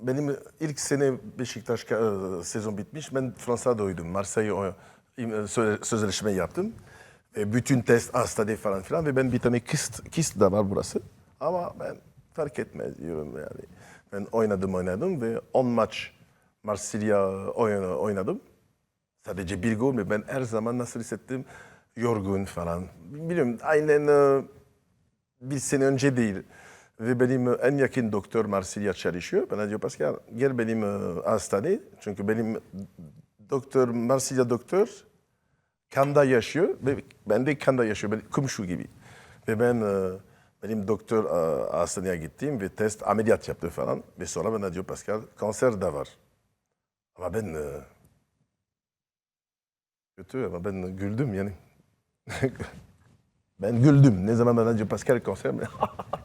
benim ilk sene Beşiktaş e, sezon bitmiş. Ben Fransa'da uyudum. Marseille e, söz- sözleşme yaptım. Ve bütün test hastane falan filan ve ben bir tane kist, kist de var burası. Ama ben fark etmez diyorum yani. Ben oynadım oynadım ve 10 maç Marsilya oyna- oynadım. Sadece bir gol ve ben her zaman nasıl hissettim? Yorgun falan. Biliyorum aynen e, bir sene önce değil. Ve benim e, en yakın doktor Marsilya çalışıyor. Bana diyor Pascal gel benim e, hastaneye. Çünkü benim doktor, Marsilya doktor Kanda yaşıyor. Ben de Kanda yaşıyor. Ben komşu gibi. Ve ben e, benim doktor hastaneye gittim ve test ameliyat yaptı falan. Ve sonra bana diyor Pascal kanser de var. Ama ben kötü ama ben güldüm yani. ben güldüm. Ne zaman bana diyor Pascal kanser mi?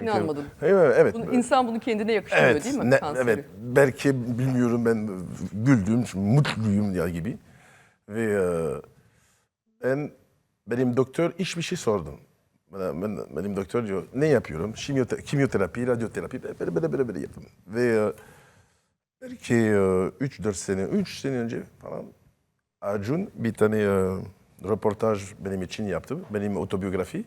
İnanmadın. Evet. evet. Bunu, insan bunu kendine yakıştırıyor Evet, değil mi? ne- kanseri? evet. Belki bilmiyorum ben güldüm, mutluyum ya gibi. Ve e, ben benim doktor hiçbir şey sordum. Bana, ben, benim doktor diyor ne yapıyorum? Kimyote- kimyoterapi, radyoterapi böyle böyle böyle, böyle yaptım. Ve e, belki 3-4 sene, 3 sene önce falan Acun bir tane e, röportaj benim için yaptı. Benim otobiyografi.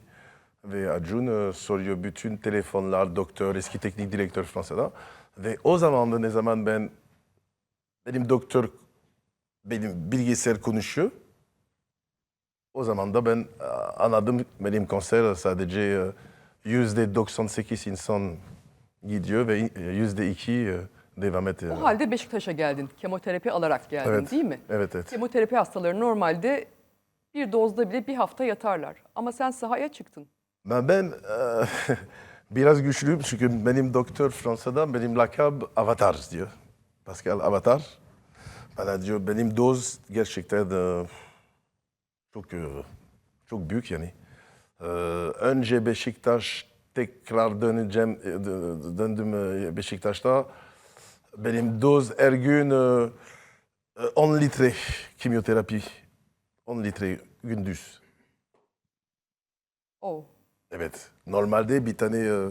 Ve Acun e, soruyor bütün telefonlar, doktor, eski teknik direktör Fransa'da. Ve o zaman da ne zaman ben, benim doktor, benim bilgisayar konuşuyor. O zaman da ben e, anladım benim kanser sadece e, yüzde 98 insan gidiyor ve yüzde iki devam ediyor. O halde Beşiktaş'a geldin. Kemoterapi alarak geldin Evet. değil mi? Evet, evet. Kemoterapi hastaları normalde bir dozda bile bir hafta yatarlar. Ama sen sahaya çıktın. Ben, ben e, biraz güçlüyüm çünkü benim doktor Fransa'da benim lakab Avatar diyor. Pascal Avatar. Bana diyor benim doz gerçekten e, çok e, çok büyük yani. E, önce Beşiktaş tekrar döneceğim, e, dö- döndüm e, Beşiktaş'ta. Benim doz her gün e, e, 10 litre kimyoterapi. 10 litre gündüz. Oh. Evet. Normalde bir tane e,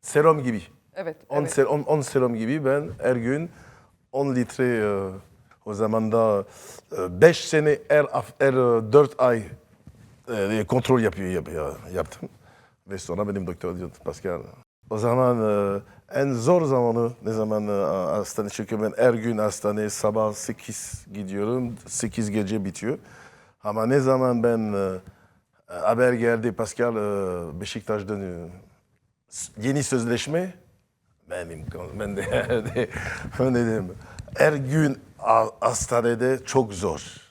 serum gibi. Evet. 10 evet. ser, 10 10 serum gibi ben her gün 10 litre e, o zaman da 5 sene her, her 4 ay e, kontrol yapıyor, yapıyor, yaptım. Ve sonra benim doktor diyor Pascal. O zaman e, en zor zamanı ne zaman e, hastane çünkü ben her gün hastane sabah 8 gidiyorum 8 gece bitiyor. Ama ne zaman ben e, haber geldi Pascal e, Beşiktaş dönüyor. Yeni sözleşme benim ben de ben dedim her gün ha- hastanede çok zor.